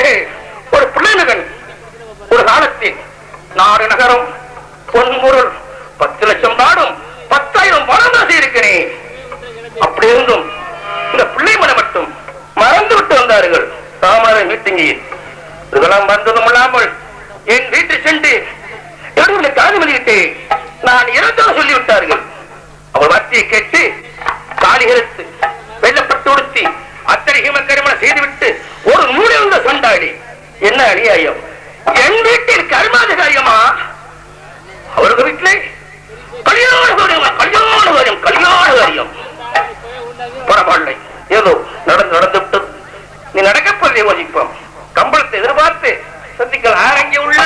ஒரு புள்ளலுகள் ஒரு காலத்தில் நாடு நகரம் பொன்முருள் பத்து லட்சம் நாடும் பத்தாயிரம் மரம் இருக்கிறேன். அப்படி இருந்தும் இந்த பிள்ளை மட்டும் மறந்து விட்டு வந்தார்கள் ராமரை மீட்டிங்கில். இதெல்லாம் வந்ததும் இல்லாமல் என் வீட்டு சென்று இவர்களை காது வெளியிட்டு நான் இறந்தோம் சொல்லிவிட்டார்கள். அவர் வார்த்தையை கேட்டு காலிகரத்து வெள்ளப்பட்டு உடுத்தி அத்தனை ஹிம செய்துவிட்டு ஒரு மூலிருந்த சண்டாடி என்ன அநியாயம்? என் வீட்டில் கர்மாதிகாரியமா? அவருக்கு வீட்டிலே கல்யாண காரியம் கல்யாண காரியம் கல்யாண காரியம். பரவாயில்லை. ஏதோ நடந்து நடந்துவிட்டு நீ நடக்கப்பதை யோசிப்போம். கம்பளத்தை எதிர்பார்த்து சந்திக்கல் ஆரங்கி உள்ள.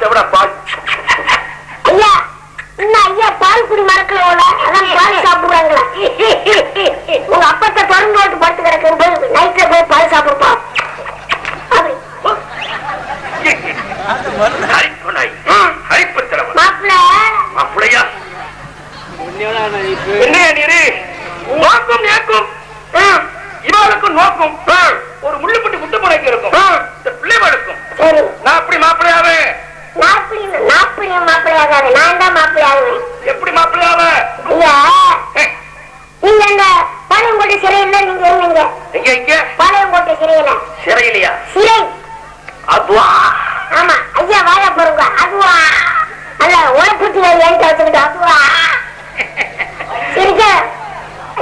até Abrapad. சிறையிலையா? சிறை. அதுவா? ஆமா ஐயா வாழ போறவங்க அதுவா. அல்ல உடற்புத்தி ஏன்ட்டு வச்சுக்கிட்டு அதுவா. சரிக்கா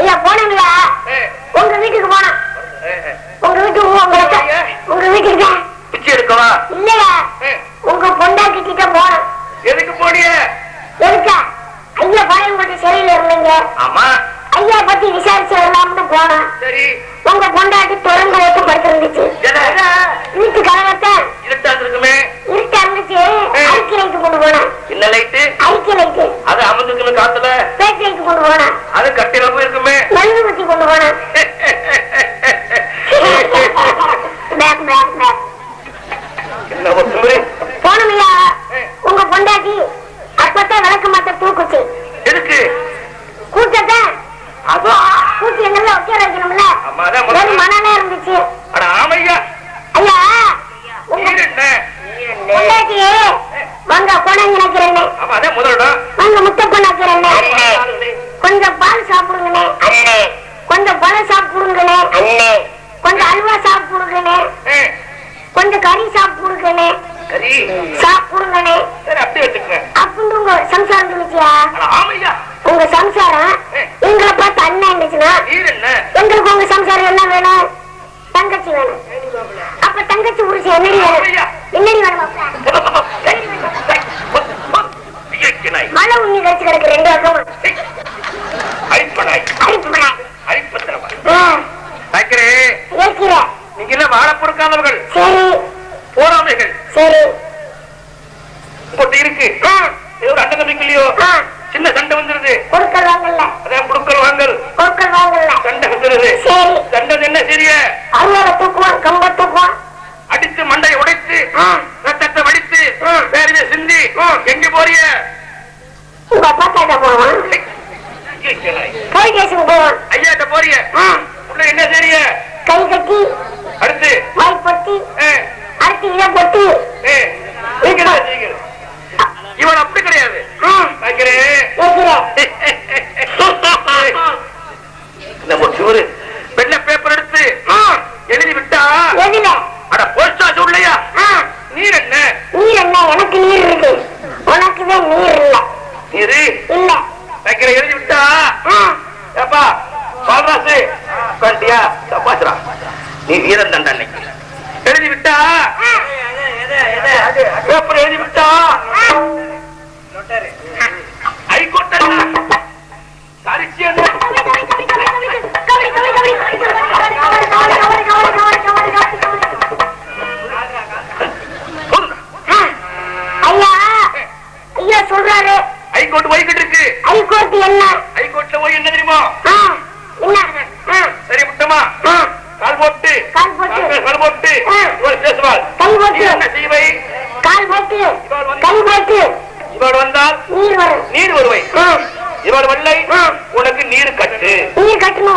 ஐயா போனீங்களா? உங்க வீட்டுக்கு போனா உங்க வீட்டுக்கு உங்களுக்கு உங்க வீட்டுக்கு. பிச்சை எடுக்கவா? இல்லையா உங்க பொண்டாட்டி கிட்ட போனோம். எதுக்கு போனிய? எதுக்கா? ஐயா பாளையங்கோட்டை சிறையில் இருந்தீங்க. ஆமா. ஐயா பத்தி விசாரிச்சு வரலாம்னு போனேன். உங்க பொண்டாட்டி தொடர்ந்து வைத்து படுத்திருந்துச்சு. வீட்டு கலவத்தை அது அமர்ந்துக்குமே காத்துல? பேச்சு லைட்டு கொண்டு போனேன். அது கட்டில போயிருக்குமே. மருந்து கொண்டு போனேன். பேக் உங்க பொண்டாட்டி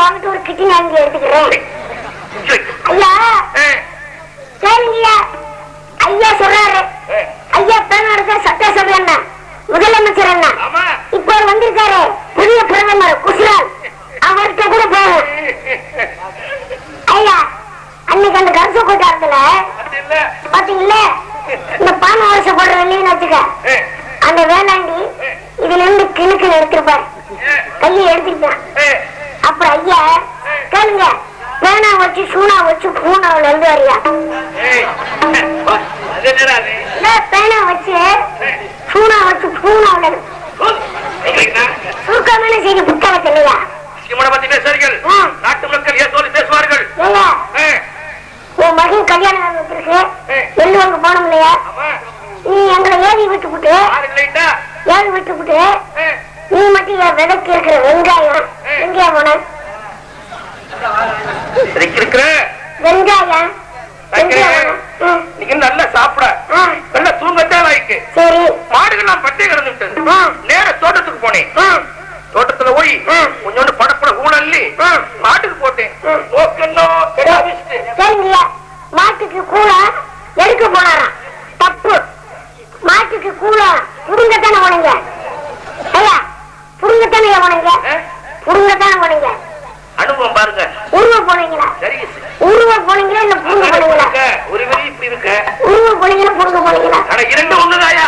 வாங்கிட்டு ஒரு கிட்டி நான் இங்க எடுத்துக்கிறேன். ஐயா ஐயா சொல்றாரு. ஐயா பேனோட சட்ட சபை முதலமைச்சர் என்ன இப்போ வந்திருக்காரு. புதிய பிரதமர் குசரால் அவர்கிட்ட கூட போகும் ஐயா அன்னைக்கு அந்த கருச கூட்டத்துல பாத்தீங்கல்ல இந்த பானை வருஷம் போடுற வெளியின்னு வச்சுக்க அந்த வேளாண்டி இதுல இருந்து கிழக்கு எடுத்திருப்பாரு. கையை எடுத்துக்கிட்டேன் அப்புறம் ஐயா கேளுங்க. பேனா வச்சு சூனா வச்சு பூனாவில இருந்து வரியா? பேனா வச்சு சூனா வச்சு பூனாவில சுருக்கமான செய்தி புத்தகம் சொல்லுங்க நாட்டு மக்கள் ஏதோடு பேசுவார்கள்? உன் மகன் கல்யாணம் நடந்துருக்கு எல்லோருக்கு போனோம் இல்லையா? நீ எங்களை ஏறி விட்டு விட்டு ஏறி விட்டு விட்டு நீ மட்டும் என் விதக்கு இருக்கிற வெங்காயம். எங்கேயா போன வெங்காயம். நல்லா சாப்பிட. நல்லா தூங்கத்தான் ஆயிருக்கு சரி. மாடுகள் நான் பட்டே கிடந்து விட்டது நேர தோட்டத்துக்கு போனேன். தோட்டத்துல போய் கொஞ்சோண்டு படப்பட கூழல்லி மாட்டுக்கு போட்டேன். மாட்டுக்கு கூழ எடுக்க போனாரா? தப்பு. மாட்டுக்கு கூழ புரிஞ்சத்தானே போனீங்க? ஐயா. புடுங்கத்தானே போனீங்க புடுங்கத்தானே போனீங்க அனுபவம் பாருங்க. உருவ போனீங்களா உருவ போனீங்களா இல்ல புடுங்க போனீங்களா ஒரு இப்படி இருக்க. உருவ போனீங்களா புடுங்க போனீங்களா இரண்டு ஒண்ணுதாயா?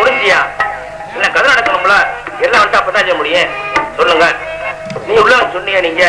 முடிஞ்சியா என்ன கதை நடக்கணும்ல? எல்லாம் வந்துட்டு அப்பதான் செய்ய முடியும். சொல்லுங்க. நீ உள்ள சொன்னீங்க நீங்க?